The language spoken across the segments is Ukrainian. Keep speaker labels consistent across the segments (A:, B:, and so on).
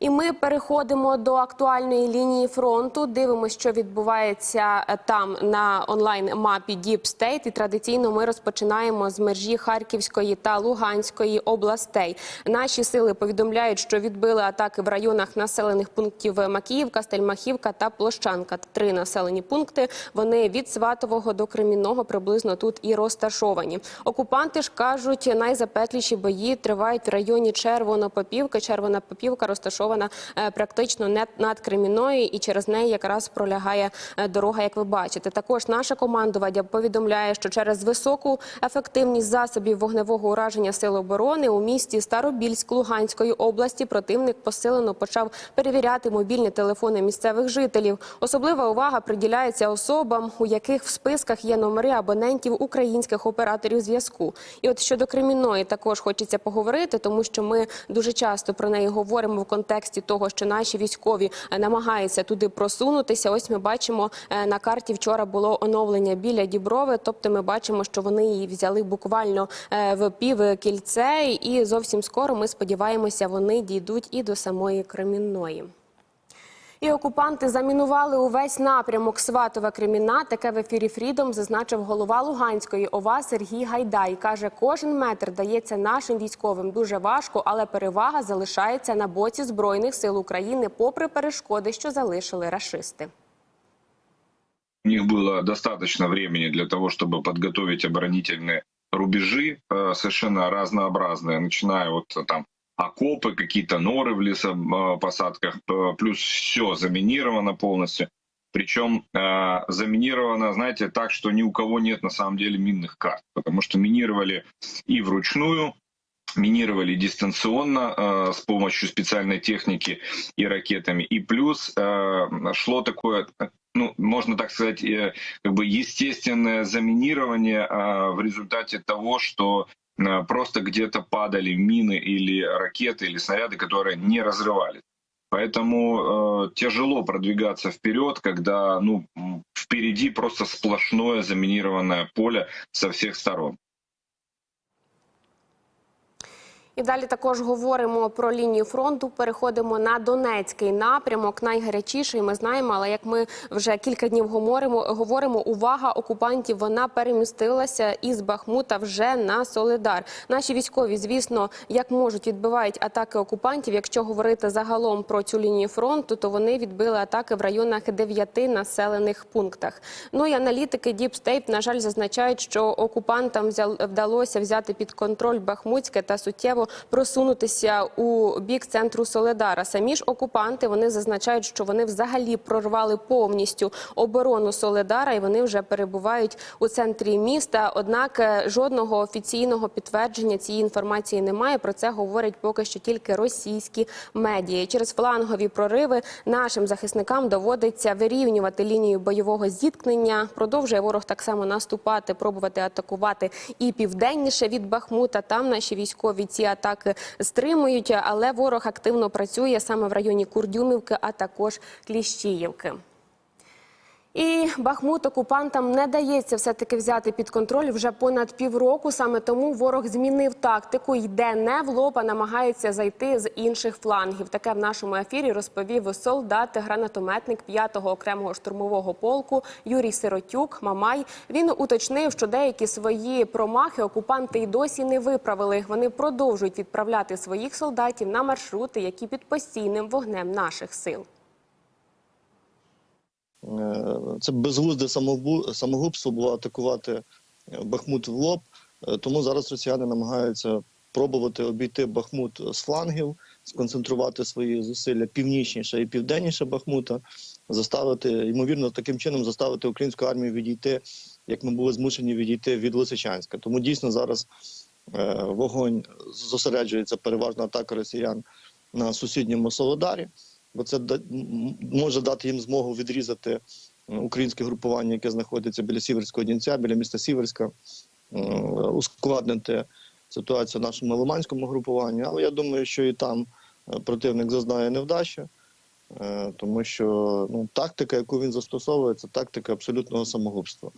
A: І ми переходимо до актуальної лінії фронту. Дивимося, що відбувається е, там на онлайн мапі Deep State. І традиційно ми розпочинаємо з межі Харківської та Луганської областей. Наші сили повідомляють, що відбили атаки в районах населених пунктів Макіївка, Стельмахівка та Площанка. Три населені пункти. Вони від Сватового до Кремінного приблизно тут і розташовані. Окупанти ж кажуть, найзапекліші бої тривають в районі Червонопопівки. Червона попівка розташована е, практично над Кремінною, і через неї якраз пролягає е, дорога, як ви бачите. Також наше командування повідомляє, що через високу ефективність засобів вогневого ураження сил оборони у місті Старобільськ Луганської області противник посилено почав перевіряти мобільні телефони місцевих жителів. Особлива увага приділяється особам, у яких в списках є номери абонентів українських операторів зв'язку. І от щодо Кремінної також хочеться поговорити, тому що ми дуже часто про неї говоримо в контексті того, що наші військові е, намагаються туди просунутися. Ось ми бачимо е, на карті. Вчора було оновлення біля Діброви. Тобто, ми бачимо, що вони її взяли буквально е, в пів кільце, і зовсім скоро ми сподіваємося, вони дійдуть і до самої Кремінної. І окупанти замінували увесь напрямок Сватове Креміна. Таке в ефірі Фрідом зазначив голова Луганської ОВА Сергій Гайдай. Каже, кожен метр дається нашим військовим дуже важко, але перевага залишається на боці збройних сил України, попри перешкоди, що залишили рашисти.
B: У них было достаточно времени для того, чтобы подготовить оборонительные рубежи э, совершенно разнообразные, начиная вот э, там окопы, какие-то норы в лесопосадках, э, плюс все заминировано полностью. Причем э, заминировано, знаете, так, что ни у кого нет на самом деле минных карт, потому что минировали и вручную, минировали дистанционно э, с помощью специальной техники и ракетами. И плюс э, шло такое, ну, можно так сказать, э, как бы естественное заминирование э, в результате того, что просто где-то падали мины или ракеты или снаряды, которые не разрывались. Поэтому э, тяжело продвигаться вперед, когда ну, впереди просто сплошное заминированное поле со всех сторон.
A: І далі також говоримо про лінію фронту. Переходимо на Донецький напрямок. Найгарячіший ми знаємо, але як ми вже кілька днів говоримо, говоримо, увага окупантів вона перемістилася із Бахмута вже на Солидар. Наші військові, звісно, як можуть відбивають атаки окупантів. Якщо говорити загалом про цю лінію фронту, то вони відбили атаки в районах дев'яти населених пунктах. Ну і аналітики State, на жаль, зазначають, що окупантам вдалося взяти під контроль Бахмутське та суттєво просунутися у бік центру Соледара. Самі ж окупанти вони зазначають, що вони взагалі прорвали повністю оборону Соледара, і вони вже перебувають у центрі міста. Однак е, жодного офіційного підтвердження цієї інформації немає. Про це говорять поки що тільки російські медіа. І Через флангові прориви нашим захисникам доводиться вирівнювати лінію бойового зіткнення. Продовжує ворог так само наступати, пробувати атакувати і південніше від Бахмута. Там наші військові ці атаки стримують, але ворог активно працює саме в районі Курдюмівки, а також Кліщіївки. І Бахмут окупантам не дається все-таки взяти під контроль вже понад півроку. Саме тому ворог змінив тактику, йде не в лоб, а намагається зайти з інших флангів. Таке в нашому ефірі розповів солдат, гранатометник 5-го окремого штурмового полку Юрій Сиротюк. Мамай він уточнив, що деякі свої промахи окупанти й досі не виправили. Вони продовжують відправляти своїх солдатів на маршрути, які під постійним вогнем наших сил.
C: Е, Це безглузде самогубство було атакувати е, Бахмут в лоб. Е, Тому зараз росіяни намагаються пробувати обійти Бахмут з флангів, сконцентрувати свої зусилля північніше і південніше Бахмута, заставити ймовірно таким чином заставити українську армію відійти, як ми були змушені відійти від Лисичанська. Тому дійсно зараз вогонь зосереджується переважно атака росіян на сусідньому Солодарі бо це може дати їм змогу відрізати українське групування, яке знаходиться біля Сіверського Дінця, біля міста Сіверська, е, ускладнити ситуацію нашому лиманському групуванню. Але я думаю, що і там е, противник зазнає невдачі, е, тому що ну, тактика, яку він застосовує, це тактика абсолютного самогубства.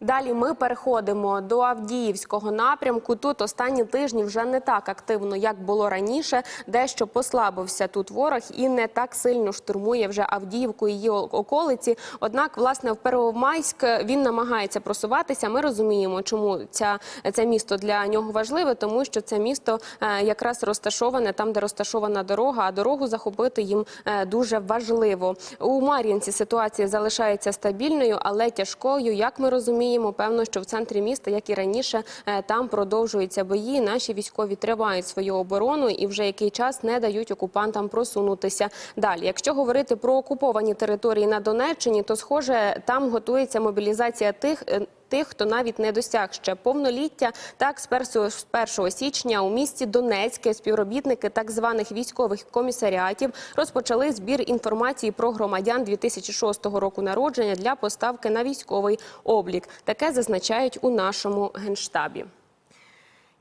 A: Далі ми переходимо до Авдіївського напрямку. Тут останні тижні вже не так активно, як було раніше. Дещо послабився тут ворог і не так сильно штурмує вже Авдіївку і її околиці. Однак, власне, в Первомайськ він намагається просуватися. Ми розуміємо, чому ця це місто для нього важливе, тому що це місто е, якраз розташоване там, де розташована дорога. А дорогу захопити їм е, дуже важливо. У Мар'їнці ситуація залишається стабільною, але тяжкою. Як ми розуміємо, певно, що в центрі міста, як і раніше, е, там продовжуються бої. Наші військові тривають свою оборону і вже який час не дають окупантам просунутися далі. Якщо говорити про окуповані території на Донеччині, то схоже там готується мобілізація тих. Тих, хто навіть не досяг ще повноліття, так з 1, з 1 січня у місті Донецьке співробітники так званих військових комісаріатів розпочали збір інформації про громадян 2006 року народження для поставки на військовий облік. Таке зазначають у нашому генштабі.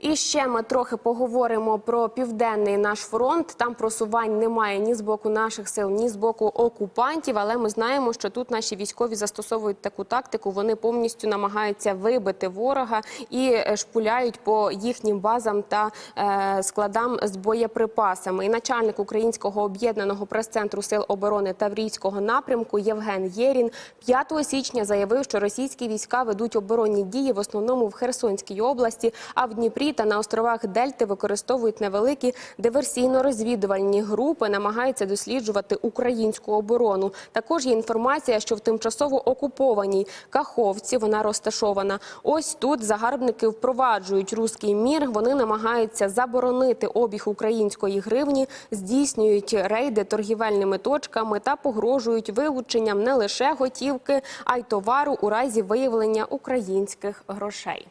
A: І ще ми трохи поговоримо про південний наш фронт. Там просувань немає ні з боку наших сил, ні з боку окупантів. Але ми знаємо, що тут наші військові застосовують таку тактику. Вони повністю намагаються вибити ворога і е, шпуляють по їхнім базам та е, складам з боєприпасами. І начальник українського об'єднаного прес-центру сил оборони Таврійського напрямку Євген Єрін 5 січня заявив, що російські війська ведуть оборонні дії в основному в Херсонській області, а в Дніпрі та на островах Дельти використовують невеликі диверсійно-розвідувальні групи, намагаються досліджувати українську оборону. Також є інформація, що в тимчасово окупованій Каховці вона розташована. Ось тут загарбники впроваджують руський мір. Вони намагаються заборонити обіг української гривні, здійснюють рейди торгівельними точками та погрожують вилученням не лише готівки, а й товару у разі виявлення українських грошей.